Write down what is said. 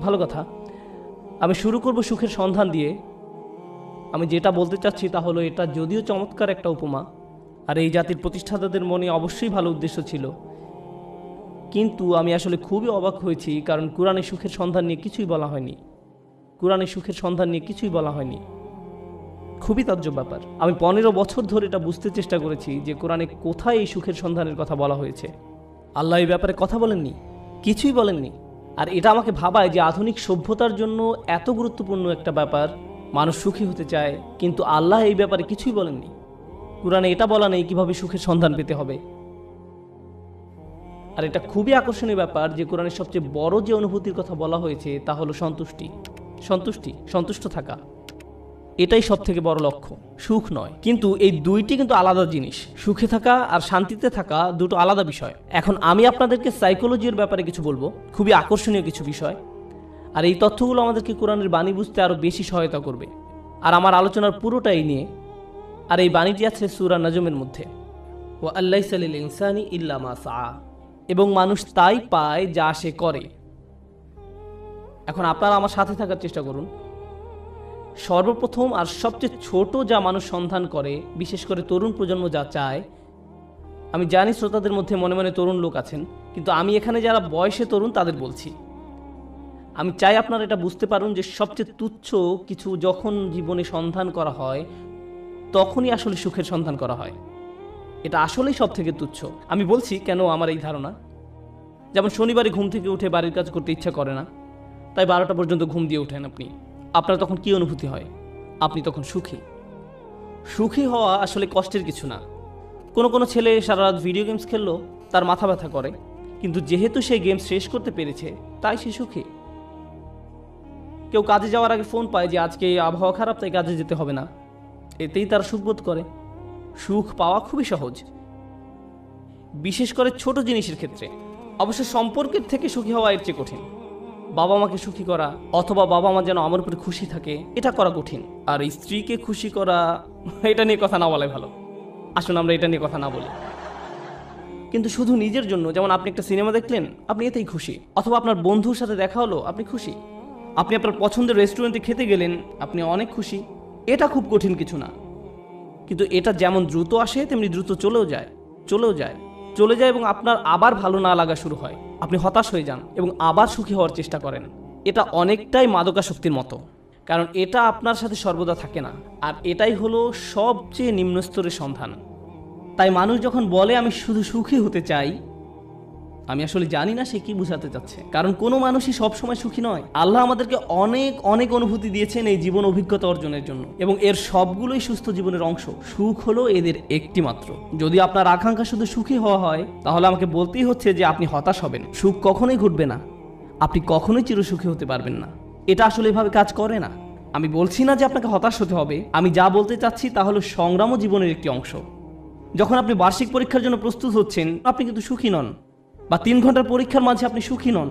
ভালো কথা। আমি শুরু করব সুখের সন্ধান দিয়ে। আমি যেটা বলতে চাচ্ছি তা হলো, এটা যদিও চমৎকার একটা উপমা, আর এই জাতির প্রতিষ্ঠাতাদের মনে অবশ্যই ভালো উদ্দেশ্য ছিল। কিন্তু আমি আসলে খুবই অবাক হয়েছি, কারণ কোরআনে সুখের সন্ধান নিয়ে কিছুই বলা হয়নি। কোরআনে সুখের সন্ধান নিয়ে কিছুই বলা হয়নি। খুবই তাজ্জব ব্যাপার। আমি পনেরো বছর ধরে এটা বুঝতে চেষ্টা করেছি যে কোরআনে কোথায় এই সুখের সন্ধানের কথা বলা হয়েছে। আল্লাহ এই ব্যাপারে কথা বলেননি? কিছুই বলেননি। আর এটা আমাকে ভাবায় যে আধুনিক সভ্যতার জন্য এত গুরুত্বপূর্ণ একটা ব্যাপার। মানুষ সুখী হতে চায়, কিন্তু আল্লাহ এই ব্যাপারে কিছুই বলেননি। কোরআনে এটা বলা নেই কীভাবে সুখের সন্ধান পেতে হবে। আর এটা খুবই আকর্ষণীয় ব্যাপার যে কোরআনের সবচেয়ে বড় যে অনুভূতির কথা বলা হয়েছে তা হলো সন্তুষ্টি। সন্তুষ্টি, সন্তুষ্ট থাকা। এটাই সব থেকে বড় লক্ষ্য, সুখ নয়। কিন্তু এই দুইটি কিন্তু আলাদা জিনিস, সুখে থাকা আর শান্তিতে থাকা দুটো আলাদা বিষয়। এখন আমি আপনাদেরকে সাইকোলজির ব্যাপারে কিছু বলব, খুবই আকর্ষণীয় কিছু বিষয়। আর এই তথ্যগুলো আমাদেরকে কোরআনের বাণী বুঝতে আরও বেশি সহায়তা করবে। আর আমার আলোচনার পুরোটাই নিয়ে, আর এই বাণীটি আছে সুরা নাজমের মধ্যে। ও আল্লাহ সালিল ইনসানি ইল্লা মা সা এবং মানুষ তাই পায় যা সে করে। এখন আপনারা আমার সাথে থাকার চেষ্টা করুন। সর্বপ্রথম আর সবচেয়ে ছোট যা মানুষ সন্ধান করে, বিশেষ করে তরুণ প্রজন্ম যা চায়। আমি জানি শ্রোতাদের মধ্যে মনে মনে তরুণ লোক আছেন, কিন্তু আমি এখানে যারা বয়সে তরুণ তাদের বলছি। আমি চাই আপনারা এটা বুঝতে পারুন যে সবচেয়ে তুচ্ছ কিছু যখন জীবনে সন্ধান করা হয়, তখনই আসলে সুখের সন্ধান করা হয়। এটা আসলেই সব থেকে তুচ্ছ। আমি বলছি, কেন আমার এই ধারণা? যেমন শনিবারে ঘুম থেকে উঠে বাড়ির কাজ করতে ইচ্ছা করে না, তাই বারোটা পর্যন্ত ঘুম দিয়ে ওঠেন আপনি। আপনার তখন কি অনুভূতি হয়? আপনি তখন সুখী? সুখী হওয়া আসলে কষ্টের কিছু না। কোনো কোনো ছেলে সারা রাত ভিডিও গেমস খেললো, তার মাথা ব্যথা করে। কিন্তু যেহেতু সে গেম শেষ করতে পেরেছে, তাই সে সুখী। কেউ কাজে যাওয়ার আগে ফোন পায় যে, আজকে আবহাওয়া খারাপ, তাই কাজে যেতে হবে না। এতেই তারা সুখবোধ করে। সুখ পাওয়া খুবই সহজ। বিশেষ করে ছোট জিনিসের ক্ষেত্রে। অবশ্য সম্পর্কের থেকে সুখী হওয়া এর চেয়ে কঠিন। বাবা মাকে সুখী করা অথবা বাবা মা যেন আমার উপরে খুশি থাকে, এটা করা কঠিন। আর স্ত্রীকে খুশি করা, এটা নিয়ে কথা না বলাই ভালো। আসুন আমরা এটা নিয়ে কথা না বলি। কিন্তু শুধু নিজের জন্য, যেমন আপনি একটা সিনেমা দেখলেন, আপনি এতেই খুশি। অথবা আপনার বন্ধুর সাথে দেখা হলো, আপনি খুশি। আপনি আপনার পছন্দের রেস্টুরেন্টে খেতে গেলেন, আপনি অনেক খুশি। এটা খুব কঠিন কিছু না। কিন্তু এটা যেমন দ্রুত আসে, তেমনি দ্রুত চলেও যায় চলেও যায়। চলে যায় এবং আপনার আবার ভালো না লাগা শুরু হয়। আপনি হতাশ হয়ে যান এবং আবার সুখী হওয়ার চেষ্টা করেন। এটা অনেকটাই মাদকাশক্তির মতো। কারণ এটা আপনার সাথে সর্বদা থাকে না। আর এটাই হলো সবচেয়ে নিম্নস্তরের সন্ধান। তাই মানুষ যখন বলে, আমি শুধু সুখী হতে চাই আমি আসলে জানি না সে কি বোঝাতে চাচ্ছে। কারণ কোনো মানুষই সবসময় সুখী নয়। আল্লাহ আমাদেরকে অনেক অনেক অনুভূতি দিয়েছেন এই জীবন অভিজ্ঞতা অর্জনের জন্য। এবং এর সবগুলোই সুস্থ জীবনের অংশ। সুখ হলো এদের একটি মাত্র। যদি আপনার আকাঙ্ক্ষা শুধু সুখী হওয়া হয়, তাহলে আমাকে বলতেই হচ্ছে যে আপনি হতাশ হবেন। সুখ কখনোই ঘটবে না। আপনি কখনোই চিরসুখী হতে পারবেন না। এটা আসলে এভাবে কাজ করে না। আমি বলছি না যে আপনাকে হতাশ হতে হবে। আমি যা বলতে চাচ্ছি তা হলো সংগ্রামও জীবনের একটি অংশ। যখন আপনি বার্ষিক পরীক্ষার জন্য প্রস্তুত হচ্ছেন, আপনি কিন্তু সুখী নন। বা তিন ঘণ্টার পরীক্ষার মাঝে আপনি সুখী নন।